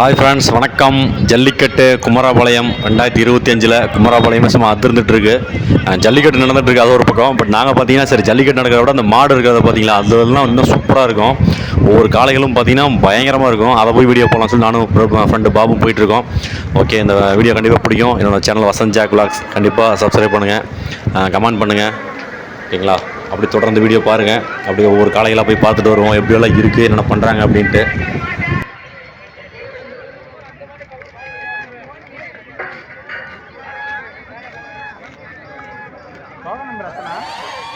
Hi friends வணக்கம். ஜல்லிக்கட்டு குமராபாளையம் ரெண்டாயிரத்தி இருபத்தி அஞ்சில் குமராபாளையம் சும்மா அதிர்ந்துட்டுருக்கு. ஜல்லிக்கட்டு நடந்துட்டுருக்கு அது ஒரு பக்கம். பட் நாங்கள் பார்த்தீங்கன்னா சரி ஜல்லிக்கட்டு நடக்கிறத விட அந்த மாடு இருக்கிறத பார்த்தீங்களா அதெல்லாம் இன்னும் சூப்பராக இருக்கும். ஒவ்வொரு காளைகளும் பார்த்தீங்கன்னா பயங்கரமாக இருக்கும். அதை போய் வீடியோ போகலாம் சொல்லி நானும் ஃப்ரெண்டு பாபும் போயிட்டுருக்கோம். ஓகே இந்த வீடியோ கண்டிப்பாக பிடிக்கும். என்னோடய சேனல் வசந்த் ஜாக் விளாக்ஸ் கண்டிப்பாக சப்ஸ்கிரைப் பண்ணுங்கள் கமெண்ட் பண்ணுங்கள் ஓகேங்களா அப்படி தொடர்ந்து வீடியோ பாருங்கள் அப்படியே ஒவ்வொரு காளைகளாக போய் பார்த்துட்டு வருவோம். எப்படியெல்லாம் இருக்குது என்னென்ன பண்ணுறாங்க அப்படின்ட்டு.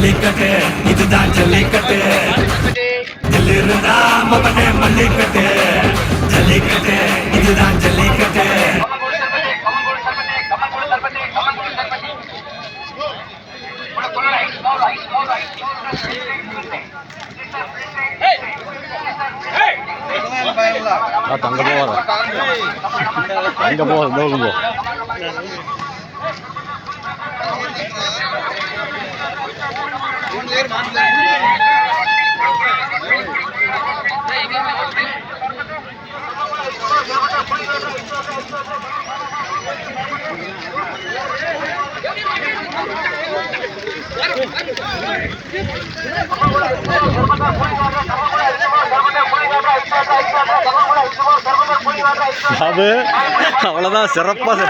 ஜல்லிக்கட்டு இதுதான் ஜல்லிக்கட்டு ஜல்லிருந்தா மவனே மல்லிக்கட்டு ஜல்லிக்கட்டு இதுதான் ஜல்லிக்கட்டு பார்த்து அங்கே போவார அங்கே போ இந்த பக்கம் போ அது அவ்வளோதான் சிறப்பாக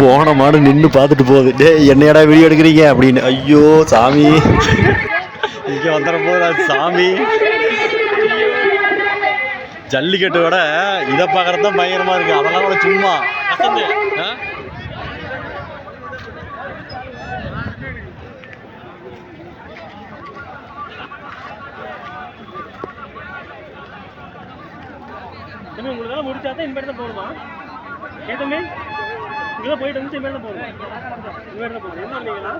போன மாடு நின்று பார்த்துட்டு போகுது. டேய் என்னையடா வீடியோ எடுக்கிறீங்க அப்படின்னு. ஐயோ சாமி. இங்கே வந்துட போகுது சாமி. ஜல்லிக்கட்டு விட இதை பார்க்கறது தான் பயங்கரமா இருக்கு. அதெல்லாம் கூட சும்மா. உங்களுக்கு முடிச்சா தான் இனிமேல் தான் ஏன் தம்பி? இங்கே போயிட்டு வந்து இனிமேல் தான் போகணும் இனிமேல் தான் போகணும் என்ன இல்லைங்களா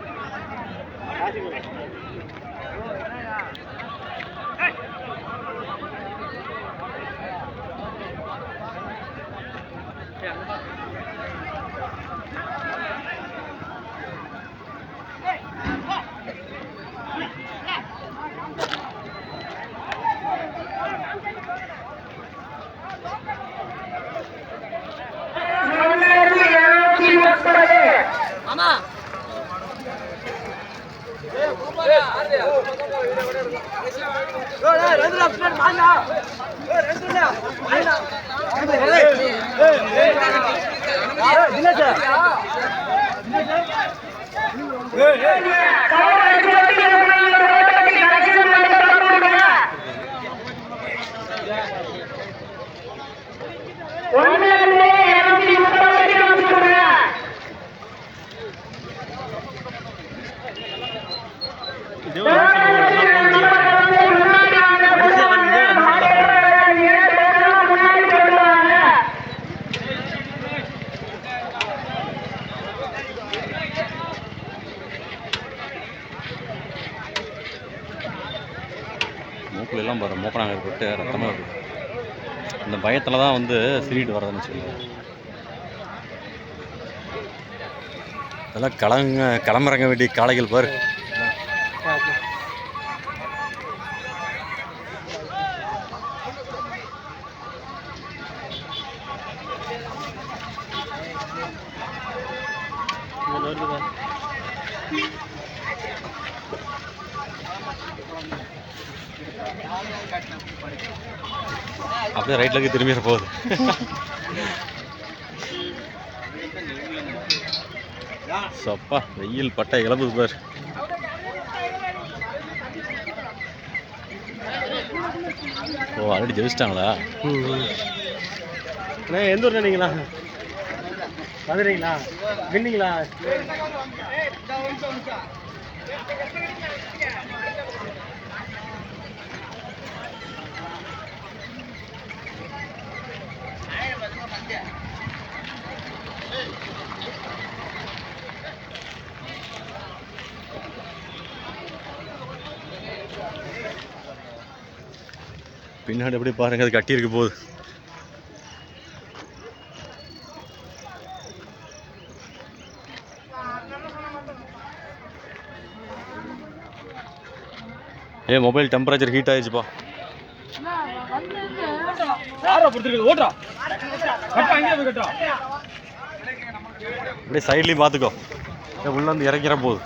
இதே மூக்குல எல்லாம் ரத்தமாக இருக்குது இந்த பயத்தில் தான் வந்து சிரிட்டு வர்றதுன்னு வச்சுக்கோங்க அதெல்லாம் கிளங்க கிளம்புறங்க வேண்டிய காளைகள் பாரு. அப்படியே ரைட்டில் திரும்பிட போகுது. சப்பா வெயில் பட்டை இழப்புது பார். ஓ ஆல்ரெடி ஜெயிச்சிட்டாங்களா? அண்ணா எந்த ஊர் நீங்களா? மதுரைங்களா? வின்னீங்களா பின்னாடி எப்படி பாருங்க அது கட்டியிருக்கு போகுது ஏ மொபைல் டெம்பரேச்சர் ஹீட் ஆயிடுச்சுப்பா. அப்படியே சைட்லேயும் பார்த்துக்கோ உள்ள வந்து இறங்கிற போகுது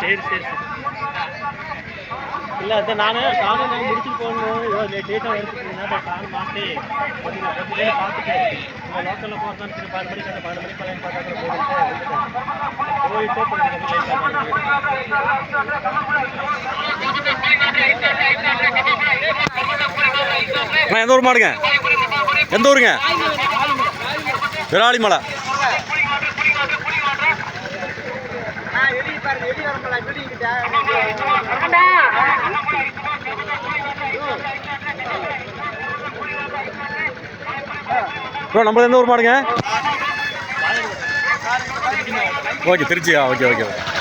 சரி சரி சரி. இல்லை அதான் நான் காணும் நான் முடிச்சுட்டு போகணும். ஏதோ லேட்டாக எடுத்துக்கிட்டீங்கன்னா காணும் மாற்றி கொஞ்சம் கொஞ்சம் பார்த்துட்டு உங்கள் லோக்கலில் சரி பன்னெண்டு மணிக்கு அந்த பன்னெண்டு பழைய போயிட்டு போயிட்டு எந்த ஊர் மாடுங்க எந்த ஊருங்க? விராலிமலை. ப்ரோ நம்மளது எந்த ஊர் மாடுங்க? ஓகே திருச்சியா? Okay okay okay.